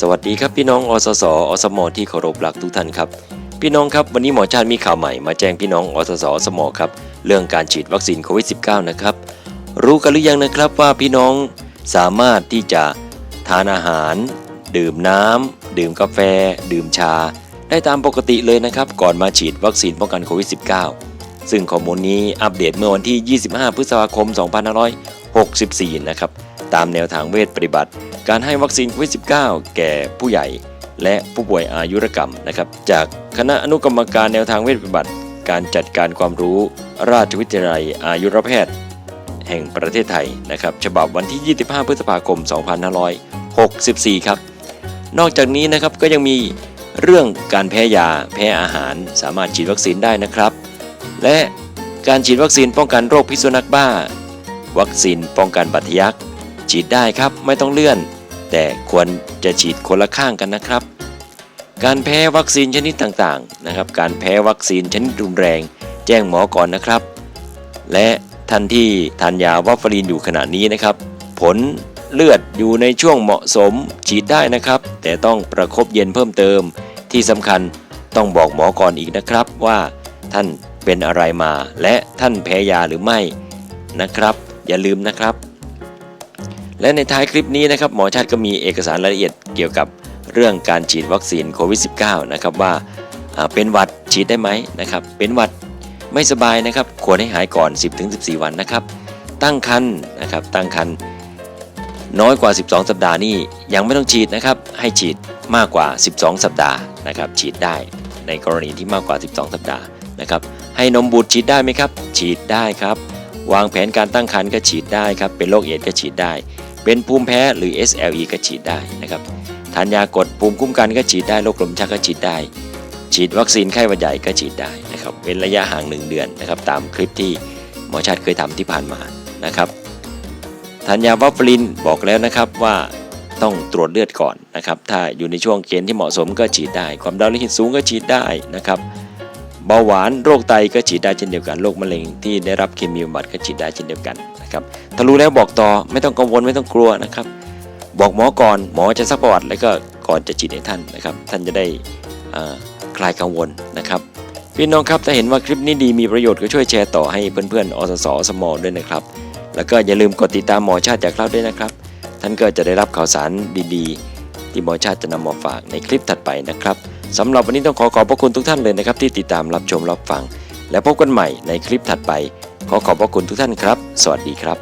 สวัสดีครับพี่น้องอสสอสมที่เคารพรักทุกท่านครับ พี่น้องครับวันนี้หมอชาติมีข่าวใหม่มาแจ้งพี่น้องอสสอสมครับเรื่องการฉีดวัคซีนโควิด -19 นะครับรู้กันหรือยังนะครับว่าพี่น้องสามารถที่จะทานอาหาร ดื่มน้ำดื่มกาแฟ ดื่มชา ได้ตามปกติเลยนะครับ ก่อนมาฉีดวัคซีนป้องกันโควิด -19 ซึ่งข้อมูลนี้อัปเดตเมื่อวันที่ 25 พฤษภาคม 2564 นะครับ ตามแนวทางเวชปฏิบัติ การให้วัคซีนโควิด -19 แก่ผู้ใหญ่ และผู้ป่วยอายุรกรรมนะครับจากคณะอนุกรรมการแนวทางเวชปฏิบัติ การจัดการความรู้ ราชวิทยาลัยอายุรแพทย์ แห่งประเทศไทยนะครับฉบับวันที่ 25 พฤษภาคม 2564 ครับ นอกจากนี้นะครับก็ยังมีเรื่องการแพ้ยาแพ้อาหารสามารถฉีดวัคซีนได้นะครับ และการฉีดวัคซีนป้องกันโรคพิษสุนัขบ้า วัคซีนป้องกันบัตรทะยัก ฉีดได้ครับไม่ต้องเลื่อน แต่ควรจะฉีดคนละข้างกันนะครับ การแพ้วัคซีนชนิดต่างๆนะครับ การแพ้วัคซีนชนิดรุนแรง แจ้งหมอก่อนนะครับ และท่านที่ทานยาวัฟฟารีนอยู่ขณะนี้นะครับ ผลเลือดอยู่ในช่วงเหมาะสมฉีดได้นะครับ แต่ต้องประคบเย็นเพิ่มเติม ที่สำคัญต้องบอกหมอก่อนอีกนะครับว่าท่านเป็นอะไรมา และท่านแพ้ยาหรือไม่นะครับ อย่าลืมนะครับ และในท้ายคลิปนี้นะครับหมอชาติก็มีเอกสารรายละเอียดเกี่ยวกับเรื่องการฉีดวัคซีนโควิด -19 นะครับว่าเป็นหวัดฉีดได้ไหมนะครับเป็นหวัดไม่สบายนะครับควรให้หายก่อน 10-14 วันนะครับ ตั้งครรภ์นะครับตั้งครรภ์น้อยกว่า 12 สัปดาห์นี่ยังไม่ต้องฉีดนะครับ ให้ฉีดมากกว่า 12 สัปดาห์นะครับ ฉีดได้ในกรณีที่มากกว่า 12 สัปดาห์นะครับ ให้นมบุตรฉีดได้ไหมครับ ฉีดได้ครับ วางแผนการตั้งครรภ์ก็ฉีดได้ครับ เป็นโรคเอดส์ก็ฉีดได้ เป็นภูมิแพ้หรือ SLE ก็ฉีดได้นะครับทานยากดภูมิคุ้มกันก็ฉีดได้โรคลมชักก็ฉีดได้ ฉีดวัคซีนไข้หวัดใหญ่ก็ฉีดได้นะครับเป็นระยะห่าง 1 เดือนนะครับตามคลิปที่หมอชาติเคยทำที่ผ่านมานะครับทานยาวัฟฟารินบอกแล้วนะครับว่าต้องตรวจเลือดก่อนนะครับถ้าอยู่ในช่วงเกณฑ์ที่เหมาะสมก็ฉีดได้ ความดันโลหิตสูงก็ฉีดได้นะครับ เบาหวานโรคไตก็ฉีดได้เช่นเดียวกันโรคมะเร็งที่ได้รับเคมีบำบัดก็ฉีดได้เช่นเดียวกันนะครับถ้ารู้แล้วบอกต่อไม่ต้องกังวลไม่ต้องกลัวนะครับ บอกหมอก่อนหมอจะซักประวัติแล้วก็ก่อนจะฉีดให้ท่านนะครับ ท่านจะได้คลายกังวลนะครับพี่น้องครับถ้าเห็นว่าคลิปนี้ดีมีประโยชน์ก็ช่วยแชร์ต่อให้เพื่อนๆอสสสมอด้วยนะครับ แล้วก็อย่าลืมกดติดตามหมอชาติจากเราด้วยนะครับ ท่านก็จะได้รับข่าวสารดีๆ ที่หมอชาติจะนำมาฝากในคลิปถัดไปนะครับ สำหรับวันนี้ต้องขอขอบพระคุณทุกท่านเลยนะครับ ที่ติดตามรับชมรับฟัง และพบกันใหม่ในคลิปถัดไป ขอขอบพระคุณทุกท่านครับ สวัสดีครับ